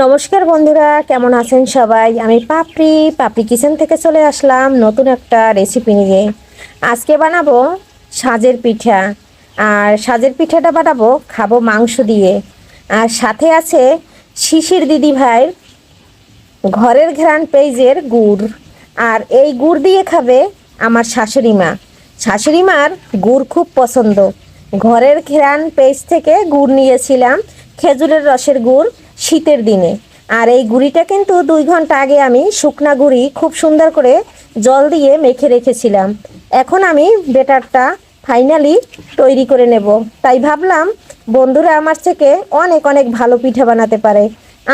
নমস্কার বন্ধুরা, কেমন আছেন সবাই? আমি পাপড়ি পাপড়ি কিচেন থেকে চলে আসলাম নতুন একটা রেসিপি নিয়ে। আজকে বানাবো সাজের পিঠা। আর সাজের পিঠাটা বানাবো, খাব মাংস দিয়ে। আর সাথে আছে শিশির দিদি ভাইয়ের ঘরের ঘ্রাণ পেঁয়াজের গুড়। আর এই গুড় দিয়ে খাবে আমার শাশুড়ি মা শাশুড়ি মার গুড় খুব পছন্দ। ঘরের ঘ্রাণ পেজ থেকে গুড় নিয়েছিলাম, খেজুরের রসের গুড় শীতের দিনে। আর এই গুড়িটা কিন্তু দুই ঘণ্টা আগে আমি শুকনা গুড়ি খুব সুন্দর করে জল দিয়ে মেখে রেখেছিলাম। এখন আমি বেটারটা ফাইনালি তৈরি করে নেব। তাই ভাবলাম, বন্ধুরা আমার থেকে অনেক অনেক ভালো পিঠা বানাতে পারে।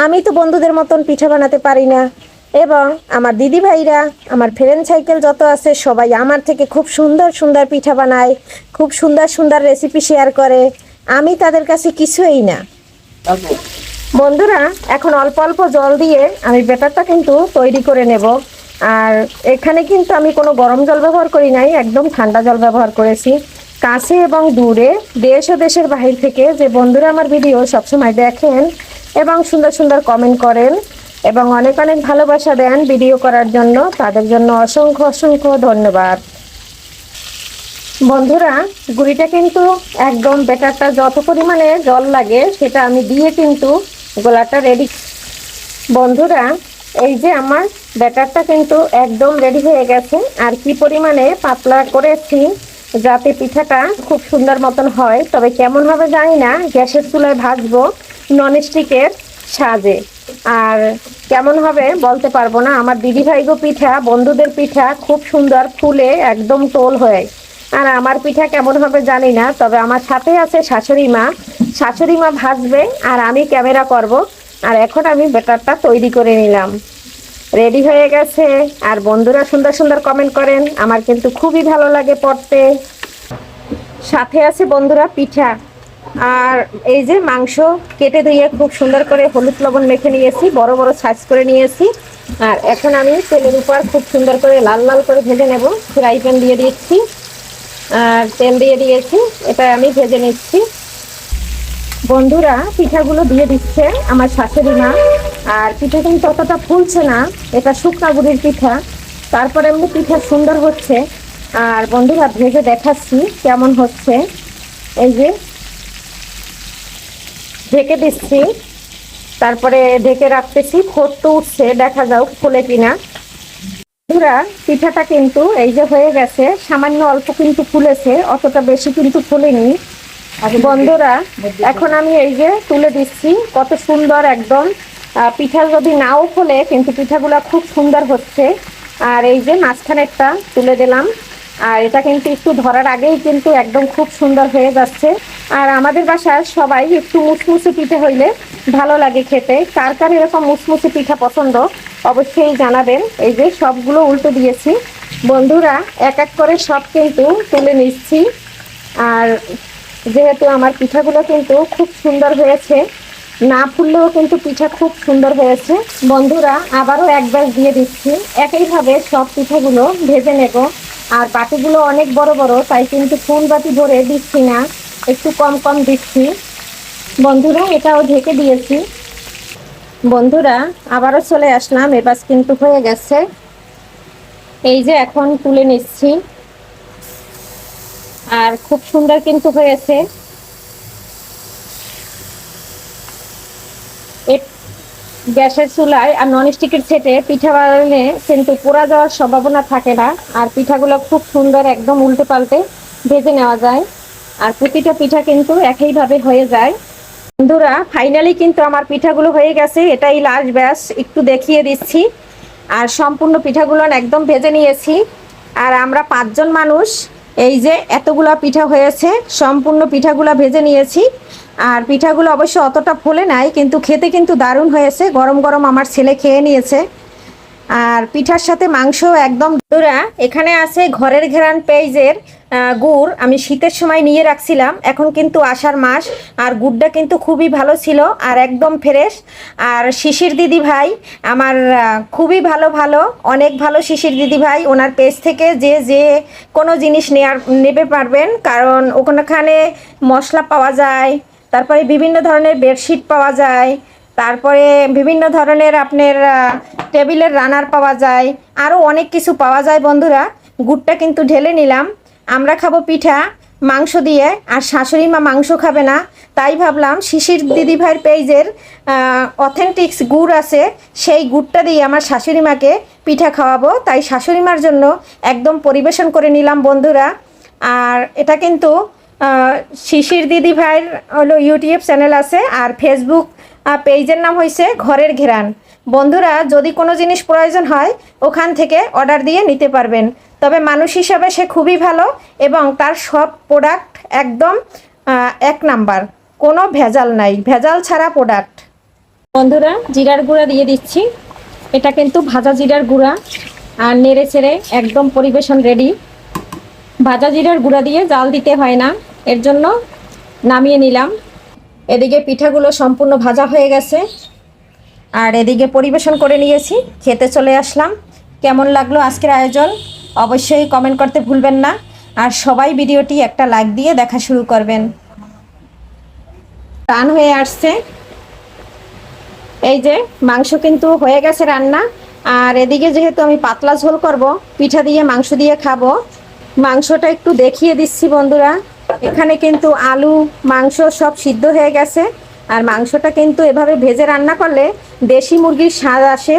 আমি তো বন্ধুদের মতন পিঠা বানাতে পারি না। এবং আমার দিদি ভাইরা আমার ফ্রেন্ড সাইকেল যত আছে, সবাই আমার থেকে খুব সুন্দর সুন্দর পিঠা বানায়, খুব সুন্দর সুন্দর রেসিপি শেয়ার করে। আমি তাদের কাছে কিছুই না। বন্ধুরা, এখন অল্প অল্প জল দিয়ে আমি ব্যাটারটা কিন্তু তৈরি করে নেব। আর এখানে কিন্তু আমি কোনো গরম জল ব্যবহার করি নাই, একদম ঠান্ডা জল ব্যবহার করেছি। কাছে এবং দূরে, দেশ ও দেশের বাহির থেকে যে বন্ধুরা আমার ভিডিও সবসময় দেখেন এবং সুন্দর সুন্দর কমেন্ট করেন এবং অনেক অনেক ভালোবাসা দেন ভিডিও করার জন্য, তাদের জন্য অসংখ্য অসংখ্য ধন্যবাদ। বন্ধুরা, গুড়িটা কিন্তু একদম বেটারটা যত পরিমাণে জল লাগে, সেটা আমি দিয়ে কিন্তু গোলাটা রেডি বন্ধুরা, এই যে আমার ব্যাটারটা কিন্তু একদম রেডি হয়ে গেছে। আর কি পরিমাণে পাতলা করেছি, যাতে পিঠাটা খুব সুন্দর মতন হয়। তবে কেমন হবে জানি না, গ্যাসের চুলায় ভাজবো ননস্টিকের সাজে। আর কেমন হবে বলতে পারব না, আমার দিদি ভাইগো পিঠা, বন্ধুদের পিঠা খুব সুন্দর ফুলে একদম টোল হয়ে। আর আমার পিঠা কেমন হবে জানি না, তবে আমার সাথে আছে শাশুড়ি মা শাশুড়ি মা ভাজবে আর আমি ক্যামেরা করব। আর এখন আমি বেটারটা তৈরি করে নিলাম। রেডি হয়ে গেছে। আর বন্ধুরা সুন্দর সুন্দর কমেন্ট করেন। আমার কিন্তু খুবই ভালো লাগে পড়তে। সাথে আছে বন্ধুরা পিঠা। আর এই যে মাংস কেটে ধুয়ে খুব সুন্দর করে হলুদ লবণ মেখে নিয়েছি, বড় বড় সাইজ করে নিয়েছি। আর এখন আমি তেলের উপর খুব সুন্দর করে লাল লাল করে ভেজে নেব। ফ্রাই প্যান দিয়ে দিচ্ছি। আর তেল দিয়ে দিয়েছি। এটা আমি ভেজে নিচ্ছি। বন্ধুরা, পিঠাগুলো দিয়ে দিচ্ছে আমার শাশুড়ি মা। আর পিঠা কিন্তু অতটা ফুলছে না, এটা শুকনা গুড়ির পিঠা। তারপরে এমনি পিঠা সুন্দর হচ্ছে। আর বন্ধুরা, ভেজে দেখাচ্ছি কেমন হচ্ছে। এই যে, ঢেকে দিচ্ছি। তারপরে ঢেকে রাখতেছি ফোট তো উঠছে, দেখা যাও ফুলে কিনা। বন্ধুরা, পিঠাটা কিন্তু এই যে হয়ে গেছে, সামান্য অল্প কিন্তু ফুলেছে, অতটা বেশি কিন্তু ফুলেনি। বন্ধুরা, এখন আমি এই যে তুলে দিচ্ছি, কত সুন্দর একদম পিঠা যদি নাও ফোলে কিন্তু পিঠাগুলো খুব সুন্দর হচ্ছে। আর এই যে মাঝখানেরটা তুলে দিলাম, আর এটা কিন্তু একটু ধরার আগেই কিন্তু একদম খুব সুন্দর হয়ে যাচ্ছে। আর আমাদের বাসায় সবাই একটু মুসমুসে পিঠে হইলে ভালো লাগে খেতে। কার কার এরকম মুসমুসে পিঠা পছন্দ, অবশ্যই জানাবেন। এই যে সবগুলো উল্টো দিয়েছি। বন্ধুরা, এক এক করে সব কিন্তু তুলে নিচ্ছি। আর যেহেতু আমার পিঠাগুলো কিন্তু খুব সুন্দর হয়েছে, না ফুললেও কিন্তু পিঠা খুব সুন্দর হয়েছে। বন্ধুরা, আবারও একবার দিয়ে দিচ্ছি। একইভাবে সব পিঠাগুলো ভেজে নেব। আর বাটিগুলো অনেক বড় বড়, তাই কিন্তু ফুল বাটি ভরে দিচ্ছি না, একটু কম কম দিচ্ছি। বন্ধুরা, এটাও ঢেকে দিয়েছি। বন্ধুরা, আবারও চলে আসলাম, এবার কিন্তু হয়ে গেছে। এই যে এখন তুলে নিচ্ছি। আর খুব সুন্দর কিন্তু হয়েছে। গ্যাসের চুলায় আর ননস্টিকের সেটে পিঠা বানালে কিন্তু পোড়া যাওয়ার সম্ভাবনা থাকে না। আর পিঠাগুলো খুব সুন্দর একদম উল্টে পাল্টে ভেজে নেওয়া যায়। আর প্রতিটা পিঠা কিন্তু একইভাবে হয়ে যায়। বন্ধুরা ফাইনালি কিন্তু আমার পিঠাগুলো হয়ে গেছে। এটাই লাস্ট ব্যাস একটু দেখিয়ে দিচ্ছি। আর সম্পূর্ণ পিঠাগুলো একদম ভেজে নিয়েছি। আর আমরা পাঁচজন মানুষ। এই যে এতগুলা পিঠা হয়েছে, সম্পূর্ণ পিঠাগুলা ভেজে নিয়েছি। আর পিঠাগুলো অবশ্য অতটা ফোলে নাই, কিন্তু খেতে কিন্তু দারুণ হয়েছে। গরম গরম আমার ছেলে খেয়ে নিয়েছে। আর পিঠার সাথে মাংস একদম বন্ধুরা এখানে আছে ঘরের ঘেরান পেঁয়াজের আহ, গুড়। আমি শীতের সময় নিয়ে রাখছিলাম এখন কিন্তু আষাঢ় মাস আর গুড়টা কিন্তু খুবই ভালো ছিল আর একদম ফ্রেশ। আর শিশির দিদি ভাই আমার খুবই ভালো ভালো অনেক ভালো শিশির দিদি ভাই ওনার পেজ থেকে যে যে কোনো জিনিস নেয়ার নেবে পারবেন। কারণ ওখানে মশলা পাওয়া যায় তারপরে বিভিন্ন ধরনের বেডশিট পাওয়া যায় তারপরে বিভিন্ন ধরনের আপনার টেবিলের রানার পাওয়া যায় আরও অনেক কিছু পাওয়া যায় বন্ধুরা। গুড়টা কিন্তু ঢেলে নিলাম। আমরা খাব পিঠা, মাংস দিয়ে, আর শাশুড়ি মা মাংস খাবে না। তাই ভাবলাম শিশির দিদিভাইয়ের পেজের অথেন্টিক্স গুড় আছে, সেই গুড়টা দিয়ে আমার শাশুড়ি মাকে পিঠা খাওয়াবো। তাই শাশুড়ি মার জন্য একদম পরিবেশন করে নিলাম বন্ধুরা। আর এটা কিন্তু শিশির দিদি ভাইয়ের হলো ইউটিউব চ্যানেল আছে, আর ফেসবুক পেজের নাম হয়েছে ঘরের ঘেরান। বন্ধুরা, যদি কোনো জিনিস প্রয়োজন হয়, ওখান থেকে অর্ডার দিয়ে নিতে পারবেন। তবে মানুষ হিসাবে সে খুবই ভালো এবং তার সব প্রোডাক্ট একদম এক নাম্বার। কোনো ভেজাল নাই। ভেজাল ছাড়া প্রোডাক্ট। বন্ধুরা, জিরার গুঁড়া দিয়ে দিচ্ছি। এটা কিন্তু ভাজা জিরার গুঁড়া। আর নেড়ে চেড়ে একদম পরিবেশন রেডি ভাজা জিরার গুঁড়া দিয়ে জাল দিতে হয় না। এর জন্য নামিয়ে নিলাম। এদিকে পিঠাগুলো সম্পূর্ণ ভাজা হয়ে গেছে। আর এদিকে পরিবেশন করে নিয়েছি, খেতে চলে আসলাম। কেমন লাগল আজকের আয়োজন? অবশ্যই কমেন্ট করতে ভুলবেন না। আর সবাই ভিডিওটি একটা লাইক দিয়ে দেখা শুরু করবেন। টান হয়ে আসছে। এই যে, মাংস কিন্তু হয়ে গেছে রান্না। আর এদিকে যেহেতু আমি পাতলা ঝোল করব, পিঠা দিয়ে মাংস দিয়ে খাব। মাংসটা একটু দেখিয়ে দিচ্ছি বন্ধুরা। এখানে কিন্তু আলু, মাংস সব সিদ্ধ হয়ে গেছে। আর মাংসটা কিন্তু এভাবে ভেজে রান্না করলে দেশি মুরগির স্বাদ আসে।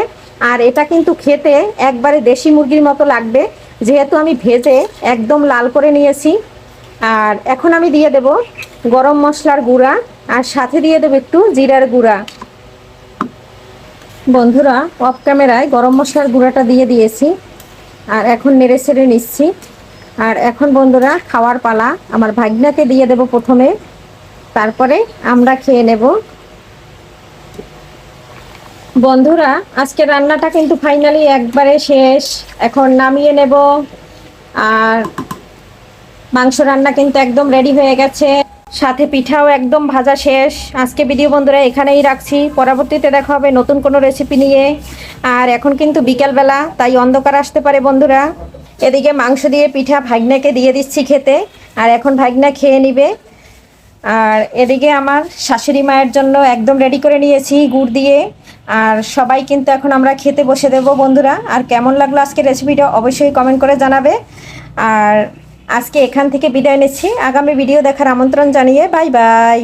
আর এটা কিন্তু খেতে একবারে দেশি মুরগির মতো লাগবে। যেহেতু আমি ভেজে একদম লাল করে নিয়েছি। আর এখন আমি দিয়ে দেব গরম মশলার গুঁড়া। আর সাথে দিয়ে দেবো একটু জিরার গুঁড়া। বন্ধুরা অফ ক্যামেরায় গরম মশলার গুঁড়াটা দিয়ে দিয়েছি। আর এখন নেড়ে ছেড়ে নিচ্ছি। আর এখন বন্ধুরা, খাওয়ার পালা। আমার ভাগনাকে দিয়ে দেব প্রথমে। তারপরে আমরা খেয়ে নেব। বন্ধুরা, আজকে রান্নাটা কিন্তু ফাইনালি একবারে শেষ। এখন নামিয়ে নেব। আর মাংস রান্না কিন্তু একদম রেডি হয়ে গেছে। সাথে পিঠাও একদম ভাজা শেষ। আজকে ভিডিও বন্ধুরা এখানেই রাখছি। পরবর্তীতে দেখা হবে নতুন কোনো রেসিপি নিয়ে। আর এখন কিন্তু বিকেলবেলা, তাই অন্ধকার আসতে পারে বন্ধুরা। এদিকে মাংস দিয়ে পিঠা ভাগনাকে দিয়ে দিচ্ছি খেতে, আর এখন ভাগনা খেয়ে নিবে। আর এদিকে আমার শাশুড়ি মায়ের জন্য একদম রেডি করে নিয়েছি গুড় দিয়ে। আর সবাই কিন্তু এখন আমরা খেতে বসে দেব বন্ধুরা। আর কেমন লাগল আজকে রেসিপিটা অবশ্যই কমেন্ট করে জানাবে। আর আজকে এখান থেকে বিদায় নিচ্ছি। আগামী ভিডিও দেখার আমন্ত্রণ জানিয়ে বাই বাই